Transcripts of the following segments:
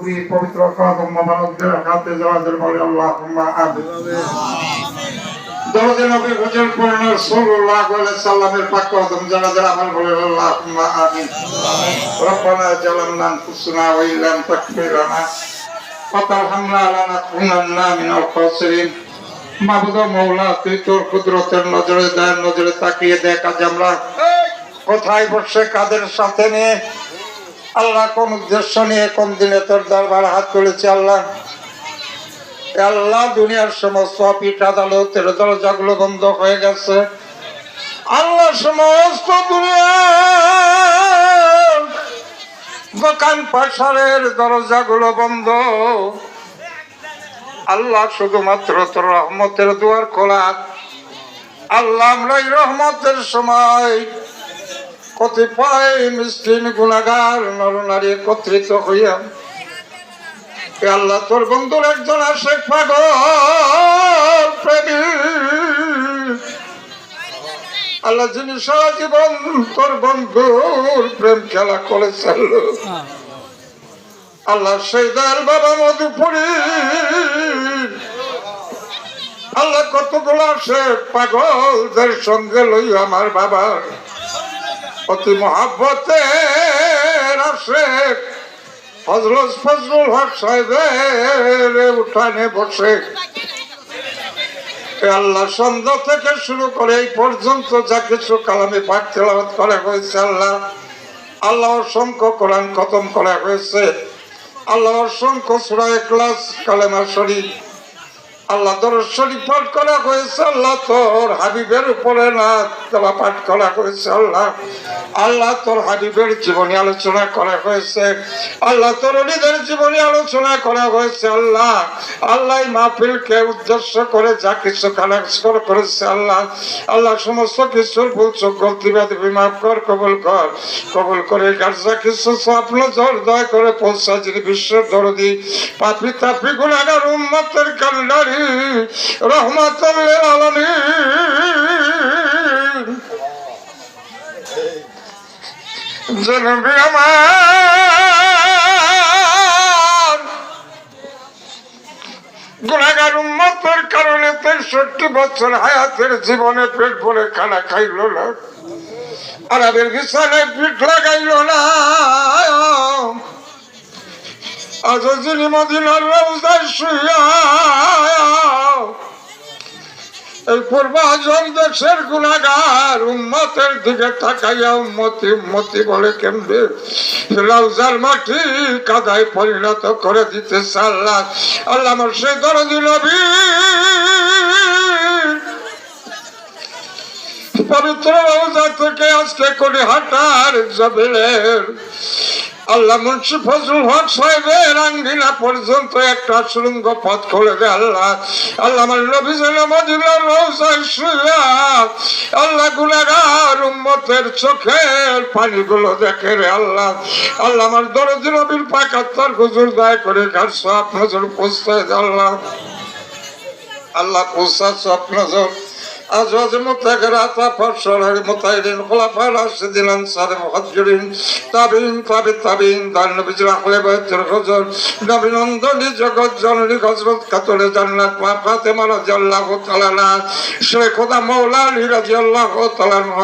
পুরী পবিত্র কদম মোবারকদের হাতে যাওয়াদের বলে আল্লাহ আমিন। দরজে নবী হুজুর পূর্ণ সাল্লাল্লাহু আলাইহি সাল্লামের পাক কদম যারা যারা আমার বলে আল্লাহ আমিন। রব্বানা জালামনা আনফুসানা ওয়া ইল্লাম তাগফির লানা ওয়া তারহামনা লানাকুনান্না মিনাল খাসিরিন। মাবুদ মৌলা তুই তোর কুদরতের নজরে দেয় নজরে তাকিয়ে দেখ আজ আমরা কোথায় বসে কাদের সাথে নিয়ে আল্লাহ কোন উদ্দেশ্য নিয়ে কোন দিনে তোর দরবার হাত তুলেছে আল্লাহ? আল্লাহ দুনিয়ার সমস্ত অফিস আদালতের দরজাগুলো বন্ধ হয়ে গেছে। আল্লাহ সমস্ত দুনিয়ার দোকান পাশারের দরজাগুলো বন্ধ। আল্লাহ শুধুমাত্র তোর রহমতের দুয়ার খোলা। আল্লাহ আমরা রহমতের সময় কতিপয় মিসকিন গুণাগার নরনারী একত্রিত হইয়া আল্লাহ তোর বন্ধুর একজন আসে পাগল আল্লাহ যিনি সারা জীবন তোর বন্ধুর প্রেম খেলা করেছিল আল্লাহ সেই দয়াল বাবা মধুপুরী। আল্লাহ কতগুলো আসে পাগলদের সঙ্গে লই আমার বাবা। অতি মহাব্বতের আসে ফজলস ফজলুল হক সাহেবের উঠানে বসে। আল্লাহ সন্ধ্যা থেকে শুরু করে এই পর্যন্ত যা কিছু কালামে পাঠ তেলাওয়াত করা হয়েছে আল্লাহ। আল্লাহ অসংখ্য কোরআন খতম করা হয়েছে। আল্লাহ অসংখ্য সুরা ক্লাস কালেমা শরীফ আল্লাহ দরজ শরীফ পাঠ করা হয়েছে, আল্লাহ তোর হাবিবের উপরে না, তেলা পাঠ করা হয়েছে, আল্লাহ। আল্লাহ তোর হাবিবের জীবনী আলোচনা করা হয়েছে, আল্লাহ তোর অলিদের জীবনী আলোচনা করা হয়েছে, আল্লাহ। আল্লাহ মাহফিলকে উদ্দেশ্য করে যা কিছু কালেকশন করেছে, আল্লাহ। আল্লাহ সমস্ত কিছুর ভুল চোখ গলতিবাদ বিমাপ কর, কবল কর। কবল করে গার্জা কিছু স্বপ্ন, জোর দয় করে পৌঁছা যিনি বিশ্বের দরদি। পাপি তাপি গুণাগার উম্মতের কান্ডারি রহমাতুল্লিল আলামিন জনবি আমার। গুণাগার উম্মতের কারণে তেষট্টি বছর হায়াতের জীবনে পেট ভরে খানা খাইল না। আরবের বিছানায় পিঠ লাগাইল না। আজ যিনি মদিনার রওজায় শুইয়া এই পূর্বাচল দেশের গুণাগার, উম্মতের দিকে তাকাইয়া উম্মতি উম্মতি বলে কেমবে মাটি কাদায় পরিণত করে দিতেছে আল্লাহ আল্লাহ আমার সে দরদি নবী। পবিত্র রওজা থেকে আজকে করে হাঁটার জবিলের আল্লাহ মুন্সি ফজল হক সাহেবের আঙ্গিনা পর্যন্ত একটা সুরঙ্গ পথ খুলে দে আল্লাহ। আল্লাহ আমার নবী যেন মদিনার রওজায় শুইয়া আল্লাহ গুনাগার উম্মতের চোখের পানিগুলো দেখে রে আল্লাহ। আল্লাহ আমার দরদি নবীর পাকাত্তর হুজুর দয়া করে কার সব নজর পৌঁছায় আল্লাহ। আল্লাহ পৌঁছা সব নজর। أزواج متكرات فشر المطيرين خلفاء الراشدين أنصار المهاجرين تابعين تابع تابعين دار نبي رحل بيت الحجر نبي নন্দনী জগৎ জননী হজরত কাতরে জান্নাত মা ফাতেমা রাদিয়াল্লাহু তাআলা না শেখ খোদা মাওলা আলী রাদিয়াল্লাহু তাআলা নহ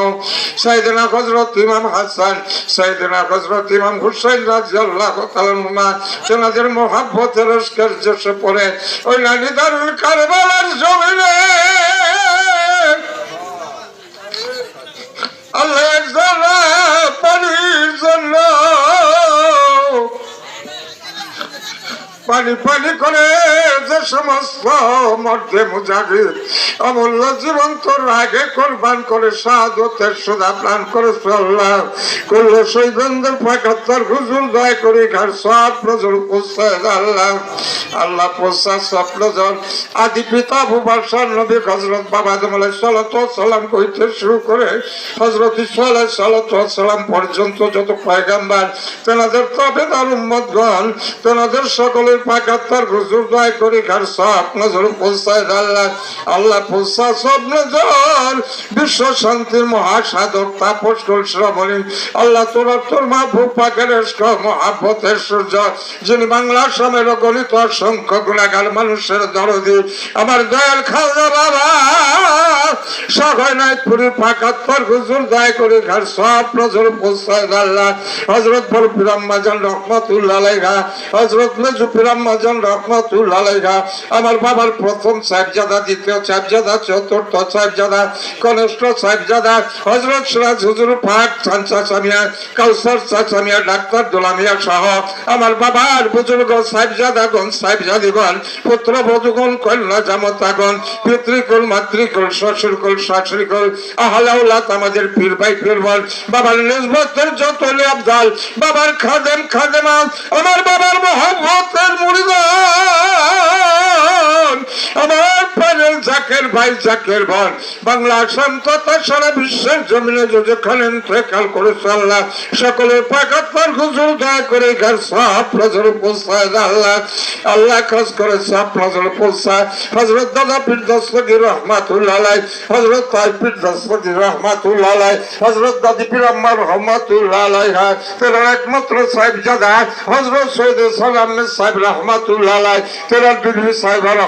সাইয়েদনা হযরত ইমাম হাসান সাইয়েদনা হযরত ইমাম হুসাইন রাদিয়াল্লাহু তাআলা মা তেনাদের মহব্বতের রসকের জোশে পড়ে ওই লালি দারুল কারবালার জমিনে আল্লাহ জানা পানির জন্য পানি পানি করে যে সমস্ত মধ্যে মুজাহিদ অমূল্য জীবন তোর কোরবান করে সাধতের সুদা প্রাণ করে আল্লাহ করল সেই বন্ধুর পাকাত্তর হুজুর দয় করে ঘর সব নজর পোষায় আল্লাহ আল্লাহ পোষা সব নজর আদি পিতা ভূবাসার নবী হজরত বাবা আদমালাই সালাত সালাম কইতে শুরু করে হজরত ইসমালাই সালাত সালাম পর্যন্ত যত পয়গাম্বার, তেনাদের তবেদার উম্মতগণ, তেনাদের সকলের পাকাত্তর হুজুর দয় করে ঘর সব নজর পোষায় আল্লাহ আল্লাহ পুষা স্বপ্ন জন বিশ্ব শান্তির মহাসাধক তাপস আল্লাহ তোর মা ভূপাকের মহাপতের সূর্য, যিনি বাংলা সমের গণিত অসংখ্য গুণাগার মানুষের দরদি। আমার দয়াল খাওয়া বাবা পুরী পাকাত্তর হুজুর দায় করে ঘর সব নজর পোষায় আল্লাহ। হজরত বড় পিরাম্মাজান রহমতুল্লাহ আলাইহা হজরত মেজু পিরাম্মাজান রহমতুল্লাহ আলাইহা। আমার বাবার প্রথম সাহেবজাদা, দ্বিতীয় সাহেবজাদা চতুর্থ সাহেবজাদা কনিষ্ঠ সাহেবজাদা হজরত সিরাজ হুজুর চামিয়া কাউসার ডাক্তার দোলামিয়া সহ আমার বাবার বুজুর্গ সাহেবজাদাগণ সাহেবজাদিগণ পুত্র বধুগণ, কন্যা পিতৃকুল, মাতৃকুল, শ্বশুরকুল, শাশুড়িকুল আহলাউলাত আমাদের পীর ভাই বাবার যত আবদাল বাবার খাদেম খাদেমা, আমার বাবার মহব্বতের মুড়িদান আমার প্যানেল জাকের ভাই জাকের বোন বাংলা তথা সারা বিশ্বের জমিনে যেখানে ইন্তেকাল করেছে আল্লাহ সকলের পাকাত্তর হুজুর দয়া করে ঘর সব নজর পৌঁছায় আল্লাহ। আল্লাহ কাজ করে সব নজর পৌঁছায়। হজরত দাদা পীর দস্তগীর রহমাতুল্লাহ হজরত তাই পীর দস্তগীর রহমাতুল্লাহ হজরত দাদি পীর আম্মার রহমাতুল্লাহ তেরা একমাত্র সাহেব জাদা হজরত সৈয়দ সালাম সাহেব রহমাতুল্লাহ তেরা বিবি সাহেব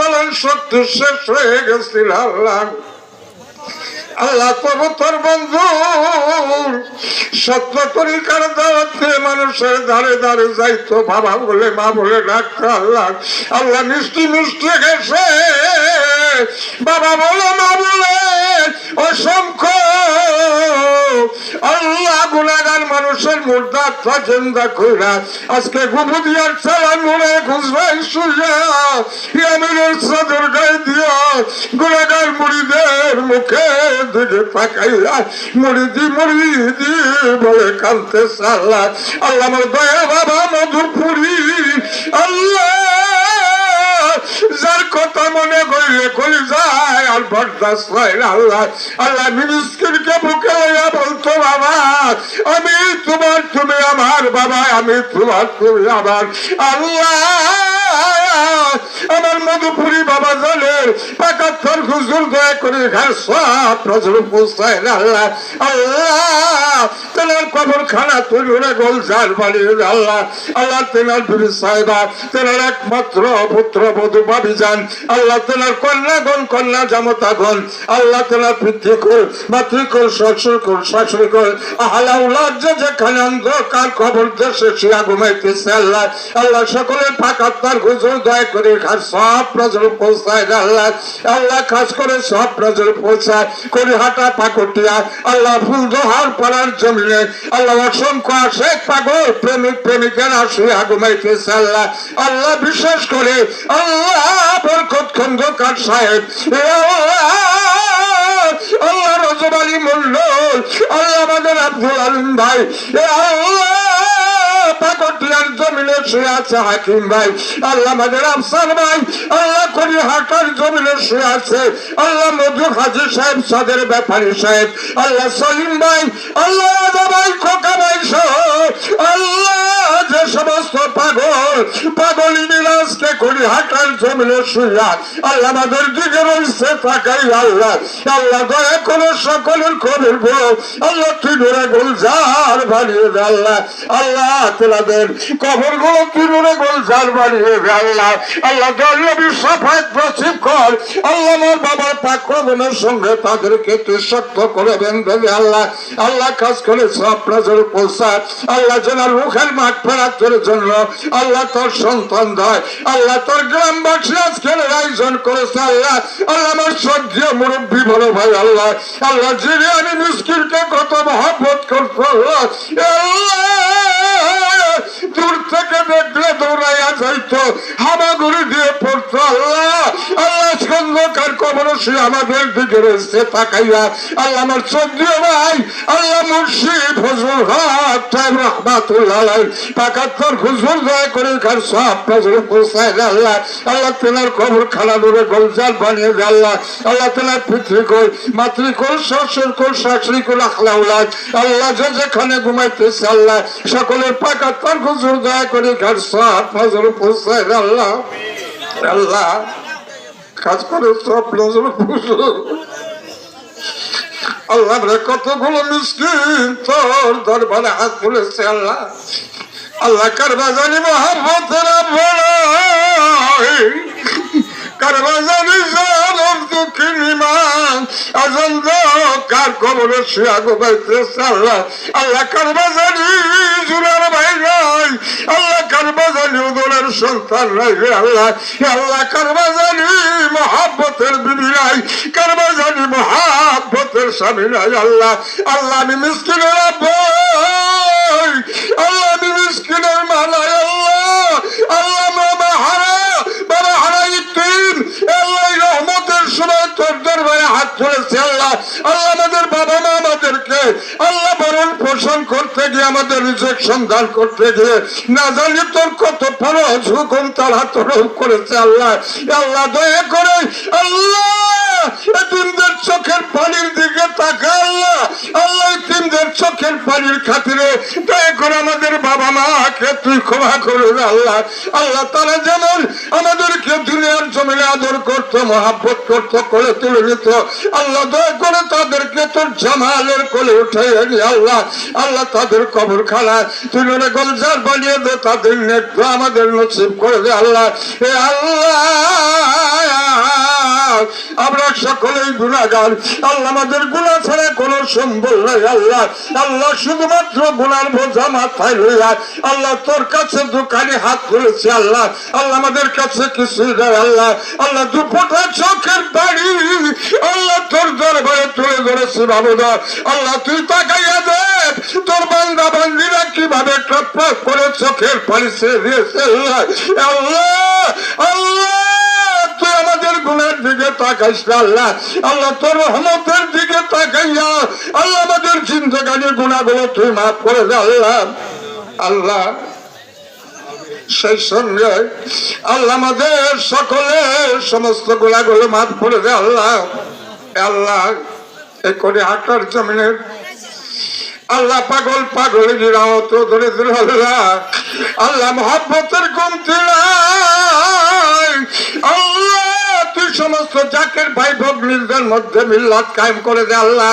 চলন সত্য শেষ হয়ে গেছিল আল্লাহ। আল্লাহ তবু তোর বন্ধু, সত্য তরিকার দাঁড়াতে মানুষের ধারে ধারে যাইতো, বাবা বলে, মা বলে, ডাক্তার আল্লাহ। আল্লাহ মিষ্টি মিষ্টি গেছে। বাবা বলে মা বলে অসংখ্য আল্লাহ গুণাগার মানুষের মুর্দা জিন্দা কইরা আজকে গুবুদিয়ার চালা সদর গায়ে দিয়া গুণাগার মুড়িদের মুখে দিকে মুড়িদি মুড়িদি বলে কানতে সাল্লাহ আল্লাহ আমার দয়া বাবা বরদাস্ত হয় না আল্লাহ। আল্লাহ মিনিস্কিনকে বুকে লইয়া বলতো, বাবা, আমি তোমার তুমি আমার, বাবা, আমি তোমার তুমি আমার। আল্লাহ! আমার মধুপুরি বাবা জানের পাকাত্তর হুজুর দয়া করে ঘর সব নজর পৌঁছায় আল্লাহ আল্লাহ। তেনার কবর খানা তৈরি গোল জাল আল্লাহ আল্লাহ তেনার বিবি সাহেবা তেনার একমাত্র পুত্র বধূ ভাবি যান, আল্লাহ তেনার কন্যাগণ, কন্যা জামতাগণ, আল্লাহ তেনার পিতৃকুল আহলা যেখানে অন্ধকার খবর দেশে শিয়া ঘুমাইতেছে আল্লাহ আল্লাহ সকলের ফাঁকা তার হুজুর দয়া করে সব নজর পৌঁছায় আল্লাহ আল্লাহ খাস করে সব নজর পৌঁছায়। করি হাটা পাকটিয়া, আল্লাহ ফুল দোহার পাড়ার আল্লাহ অসংখ্য পাগল প্রেমিক প্রেমিকেরা শুয়ে ঘুমাইতেছে আল্লাহ আল্লাহ করে আল্লাহ বরকত খন্দকার সাহেব। আল্লাহ মন্ডল আল্লাহ আমাদের আব্দুল আলিম ভাই, আল্লাহ পাকটিয়ার জমিনে শুয়ে আছে হাকিম ভাই, আল্লাহ আমাদের আফসার ভাই, আল্লাহ করি হাটার জমিনে শুয়ে আছে, আল্লাহ মধু হাজি সাহেব, সাদের ব্যাপারী সাহেব, আল্লাহ সলিম ভাই, আল্লাহ রাজা আল্লাহ সমস্ত পাগল, পাগলি বিলাসকে করি হাটার জমিনে শুয়া আল্লাহ আমাদের দিকে রয়েছে, তাকাই আল্লাহ। আল্লাহ দয়া করে সকলের খবর বলো। আল্লাহ তুই ধরে গুলজার বানিয়ে দে আল্লাহ। আল্লাহ তোলাদের কবরগুলো তুই ধরে গুলজার বানিয়ে দে আল্লাহ। আল্লাহ দল্লবী সাফায় প্রসিব কর। আল্লাহ আমার বাবার বোনের সঙ্গে তাদেরকে তুই শক্ত করে বেঁধে দে আল্লাহ। আল্লাহ কাজ করে সব নজর পৌঁছা আল্লাহ যেন রুখের মাঠ ফেরাতের জন্য আল্লাহ তোর সন্তান দেয়। আল্লাহ তোর গ্রামবাসী আজকের আয়োজন করেছে আল্লাহ। আল্লাহ আমার সহ্য মুরব্বী বলো ভাই আল্লাহ। আল্লাহ যিনি আমি মুশকিলকে কত মহব্বত করতো আল্লাহ, দূর থেকে দেখলে দৌড়াইয়া যাইতো। হামাগুড়ি দিয়ে পড়তো। আল্লাহ আল্লাহ খন্দকার কবর সে আমাদের দিকে রয়েছে, তাকাইয়া। আল্লাহ আমার চন্দ্রীয় ভাই আল্লাহ মুর্শিদ হজুর রহমাতুল্লাহ পাকাত্তর হুজুর দয়া করে কার সব পৌঁছায় আল্লাহ। আল্লাহ তেনার কবর খালা দূরে বানিয়ে দে আল্লাহ। আল্লাহ তেনার আখলাউলাদ আল্লাহ যে যেখানে ঘুমাইতেছে আল্লাহ। সকলের পাকাত্তর হুজুর দয়া করে কার সব আল্লাহ। আল্লাহ, কাজ করে সব নজরে আল্লাহ কতগুলো মিসকিন তোর দরবারে হাত তুলেছে আল্লাহ। আল্লাহ কারবা জানি মহাব্বতের কারবা আল্লাহ নাই আল্লাহ। আল্লাহ মহাব্বতের মহাব্বতের স্বামী নাই আল্লাহ। আল্লাহ আমি মিসকিনের আব্বা আল্লাহ আমি মিসকিনের মালাই আল্লাহ আল্লাহ বাবা হারা বাবা হারা ইতিম আল্লাহ এই রহমতের সময় তোর দরবারে হাত ধরেছে আল্লাহ। আল্লাহ আমাদের বাবা মা আমাদেরকে, আল্লাহ বরণ পোষণ করতে গিয়ে আমাদের রিজেকশন দান করতে গিয়ে, না জানি তোর কত ফরজ হুকুম, তারা তরফ করেছে আল্লাহ। আল্লাহ দয়া করে, আল্লাহ এতিমদের চোখের পানির দিকে আল্লাহ। আল্লাহ চোখের পানির খাতিরে দয়া করে আমাদের বাবা মাকে তুই ক্ষমা করে দে আল্লাহ। আল্লাহ তারা আমাদেরকে দুনিয়ার জমিনে আদর মহাব্বত করে তুলে নিত, আল্লাহ দয়া করে তাদেরকে তোর জামালের কোলে উঠে আল্লাহ। আল্লাহ তাদের কবর খানা তুই গলজার বানিয়ে দে, তাদের নেট আমাদের নসিব করে দে আল্লাহ। এ আল্লাহ আমরা সকলেই গুণাগার। আল্লাহ আমাদের গুণা ছাড়া কোনো সম্বল নাই, আল্লাহ। আল্লাহ শুধুমাত্র গুণার বোঝা মাথায় লইয়া আল্লাহ তোর কাছে দোকানে হাত তুলেছে, আল্লাহ। আল্লাহ আমাদের কাছে কিছু দেয় আল্লাহ। আল্লাহ দুপোটা চোখের বাড়ি আল্লাহ তোর দরবারে তুলে ধরেছে, বাবুদা। আল্লাহ, তুই তাকাইয়া দেখ, তোর বান্দা বান্দিরা কীভাবে টপ করে চোখের ছেড়ে দিয়েছে, আল্লাহ। আল্লাহ আল্লাহ। গুণের দিকে তাকাইস আল্লাহ। আল্লাহ তোর রহমতের দিকে তাকাইয়া আল্লাহ আমাদের জিন্দগানির গুণাগুলো তুই মাফ করে দে আল্লাহ। আল্লাহ, সেই সঙ্গে আল্লাহ আমাদের সকলের সমস্ত গুণাগুলো মাফ করে দে আল্লাহ। আল্লাহ, এ করে হাঁটার জমিনের আল্লাহ পাগল পাগল ধরে আল্লাহ। আল্লাহ মহাব্বতের কমতি তুই সমস্ত জাকের ভাই ভগ্নীদের মধ্যে মিল্লাত কায়েম করে দে আল্লাহ।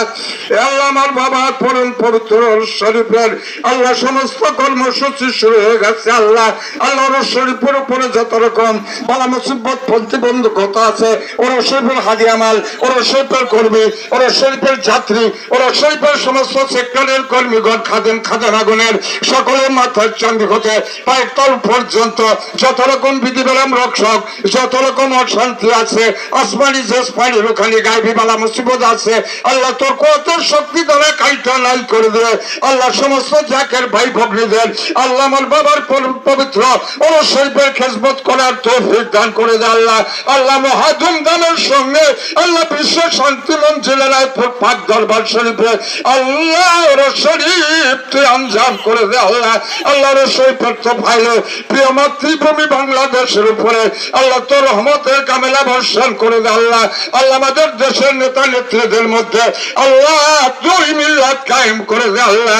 আল্লাহ আমার বাবা পরম পবিত্র শরীফের আল্লাহ সমস্ত কর্মসূচি শুরু হয়ে গেছে আল্লাহ। আল্লাহ শরীফের উপরে যত রকম বালা মুসিবত প্রতিবন্ধকতা আছে, ওরা শরীফের হাদিয়ামাল ওরা শরীফের কর্মী, ওরা শরীফের যাত্রী, ওরা শরীফের সমস্ত সেক্টরের কর্মীগণ খাদেন খাদানাগণের সকলের মাথার চান্দি হতে পায়ের তল পর্যন্ত যত রকম বিধিবেলাম রক্ষক, যত রকম অশান্তি আছে আসমানি জসমানি রুখানি গাইবি বালা মুসিবত আছে। আল্লাহ তোর কত শক্তি দ্বারা কাইটা নাই করে দে। আল্লাহ সমস্ত জাকের ভাই ভগ্নীদের আল্লাহ আমার বাবার পবিত্র শরীফের খেজমত করার তৌফিক দান করে দে আল্লাহ। আল্লাহ মহাধুম দানের সঙ্গে আল্লাহ বিশ্ব শান্তি মঞ্জিলের পাক দরবার শরীফে আল্লাহ শরীফ তুই আঞ্জাম করে দে আল্লাহ। আল্লাহ শরীফের তো ভাইলে প্রিয় মাতৃভূমি বাংলাদেশের উপরে আল্লাহ তোর রহমতের কামেলা বর্ষণ করে দে আল্লাহ। আল্লাহ আমাদের দেশের নেতা নেত্রীদের মধ্যে আল্লাহ দুই মিল্লাত কায়েম করে দে আল্লাহ।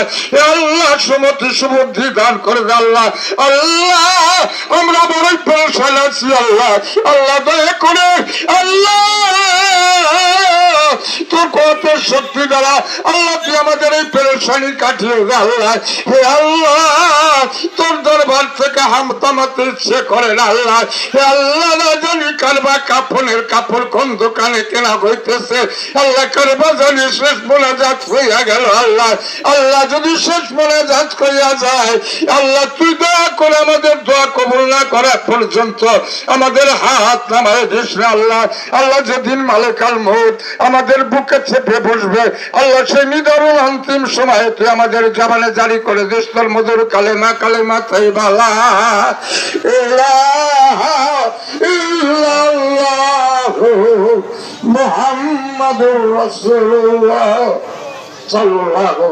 আল্লাহ সুমতি সুবুদ্ধি দান করে দে আল্লাহ। আল্লাহ, আমরা বড়ই পয়সা আছি আল্লাহ। আল্লাহ দয়া করে, আল্লাহ, তোর কত শক্তি দ্বারা আল্লাহ তুই আমাদের এই পেরেশানি কাটিয়ে আল্লাহ। হে আল্লাহ, তোর দরবার থেকে হামতামাতে ইচ্ছে করে আল্লাহ। হে আল্লাহ, না জানি কারবা কাপড়ের কাপড় কোন দোকানে কেনা হইতেছে। আল্লাহ কারবা জানি শেষ মোনাজাত হইয়া গেল আল্লাহ। আল্লাহ, যদি শেষ মোনাজাত করিয়া যায়, আল্লাহ, তুই দয়া করে আমাদের দোয়া কবুল না করা পর্যন্ত আমাদের হাত নামায় দিস আল্লাহ। আল্লাহ, যেদিন মালেকাল মৌত আমাদের বুকে চেপে বসবে আল্লাহ, সেই নিদারুল অন্তিম সময়ে তুই আমাদের জামানে জারি করে দিস, তোর মধুর কালেমা কালেমা তাই বালা। রসুল্লাহ মুহাম্মাদুর সাল্লাল্লাহু